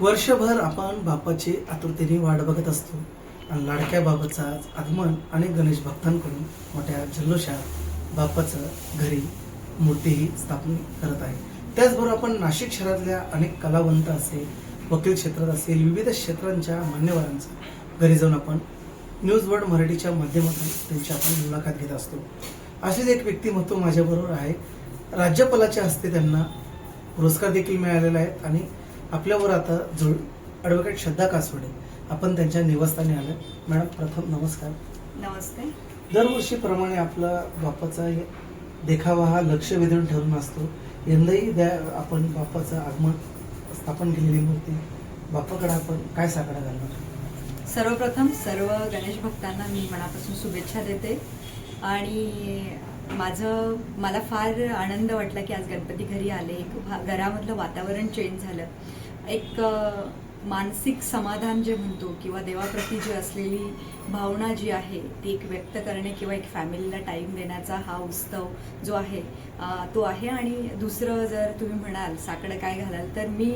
वर्षभर आपण बापाची आतुरतेने वाट बघत असतो. आणि लाडक्या बाबाचा आज आगमन आणि गणेश भक्तांकडून मोठ्या जल्लोषात बापाचं घरी मूर्तीही स्थापन करत आहे. त्याचबरोबर आपण नाशिक शहरातल्या अनेक कलावंत असेल वकील क्षेत्रात असेल विविध क्षेत्रांच्या मान्यवरांचा घरी जाऊन आपण न्यूज वर्ल्ड मराठीच्या माध्यमातून त्यांची आपण मुलाखत घेत असतो. असेच एक व्यक्तिमत्व माझ्याबरोबर आहे. राज्यपालाच्या हस्ते त्यांना पुरस्कार देखील मिळालेला आहे आणि आपल्यावर आता जोड ॲडव्होकेट श्रद्धा कासवडे आपण त्यांच्या निवासस्थानी आलं. मॅडम प्रथम नमस्कार. नमस्ते. दरवर्षीप्रमाणे आपला बाप्पाचा हे देखावा हा लक्ष वेधून ठरून असतो. यंदाही द्या आपण बाप्पाचं आगमन स्थापन केलेली मूर्ती. बाप्पाकडे आपण काय साकडा घालणार? सर्वप्रथम सर्व गणेश भक्तांना मी मनापासून शुभेच्छा देते. आणि माझं मला फार आनंद वाटला की आज गणपती घरी आले. एक भा- घरामधलं वातावरण चेंज झालं. एक मानसिक समाधान जे म्हणतो किंवा देवाप्रती जी असलेली भावना जी आहे ती एक व्यक्त करणे किंवा एक फॅमिलीला टाईम देण्याचा हा उत्सव जो आहे तो आहे. आणि दुसरं जर तुम्ही म्हणाल साकडं काय घालाल तर मी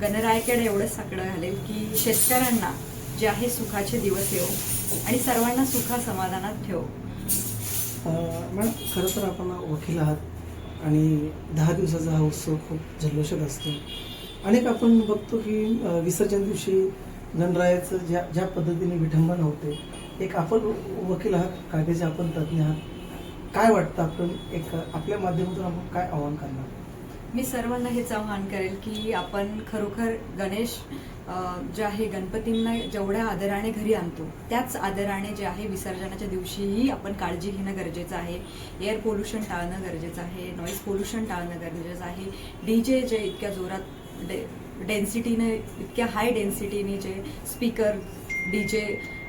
गणरायकडे एवढंच साकडं घालेल की शेतकऱ्यांना जे आहे सुखाचे दिवस येऊ आणि सर्वांना सुखा समाधानात ठेवू. मॅम मॅडम खरं तर आपण वकील आहात आणि दहा दिवसाचा हा उत्सव खूप जल्लोषात असतो. अनेक आपण बघतो की विसर्जन दिवशी गणरायाचं ज्या ज्या पद्धतीने विठंबन होते एक आपण वकील आहात कायद्याचे आपण तज्ज्ञ आहात. काय वाटतं आपण एक आपल्या माध्यमातून आपण काय आव्हान करणार? मी सर्वांना हेच आवाहन करेल की आपण खरोखर गणेश जे आहे गणपतींना जेवढ्या आदराने घरी आणतो त्याच आदराने जे आहे विसर्जनाच्या दिवशीही आपण काळजी घेणं गरजेचं आहे. एअर पोल्युशन टाळणं गरजेचं आहे नॉईज पोल्युशन टाळणं गरजेचं आहे. डी जे जे इतक्या जोरात डे डेन्सिटीने इतक्या हाय डेन्सिटीने जे स्पीकर डी जे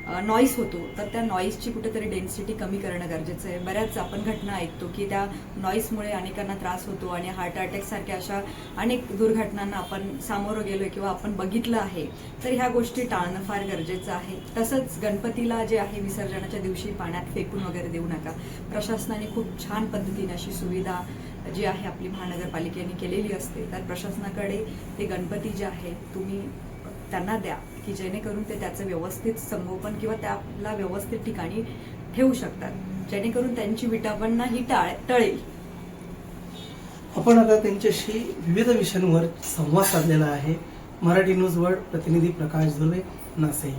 नॉईस होतो तर त्या नॉईसची कुठेतरी डेन्सिटी कमी करणं गरजेचं आहे. बऱ्याच आपण घटना ऐकतो की त्या नॉईसमुळे अनेकांना त्रास होतो आणि हार्ट अटॅक सारख्या अशा अनेक दुर्घटनांना आपण सामोरं गेलो किंवा आपण बघितलं आहे तर ह्या गोष्टी टाळणं फार गरजेचं आहे. तसंच गणपतीला जे आहे विसर्जनाच्या दिवशी पाण्यात फेकून वगैरे देऊ नका. प्रशासनाने खूप छान पद्धतीने अशी सुविधा जी आहे आपली महानगरपालिकेने केलेली असते. तर प्रशासनाकडे ते गणपती जे आहे तुम्ही त्यांना द्या की जेणेकरून ते त्याचं व्यवस्थित संगोपन किंवा त्याला व्यवस्थित ठिकाणी ठेवू शकतात. जेणेकरून त्यांची विटापणना ही टाळ टळेल. आपण आता त्यांच्याशी विविध विषयांवर संवाद साधलेला आहे. मराठी न्यूज वर्ल्ड प्रतिनिधी प्रकाश धुले नासेई